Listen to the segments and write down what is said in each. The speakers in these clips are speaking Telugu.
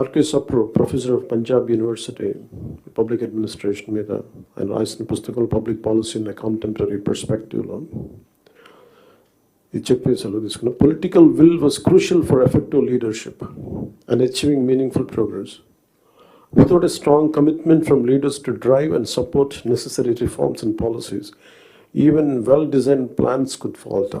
RK Sapro professor of Punjab university public administration మీద ఆయన రాసిన పుస్తకం పబ్లిక్ పాలసీ ఇన్ కాంటెంపరీ పర్స్పెక్టివ్లో ఇది చెప్పి సెలవు తీసుకున్న political will was crucial for effective leadership and achieving meaningful progress Without a strong commitment from leaders to drive and support necessary reforms and policies, even well designed plans could falter.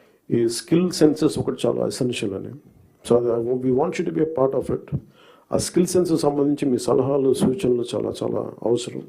ఈ స్కిల్ సెన్సెస్ ఒకటి చాలా ఎసెన్షియల్ అని. సో అది we want you to be part of it ఆ స్కిల్ సెన్సెస్ సంబంధించి మీ సలహాలు సూచనలు చాలా చాలా అవసరం.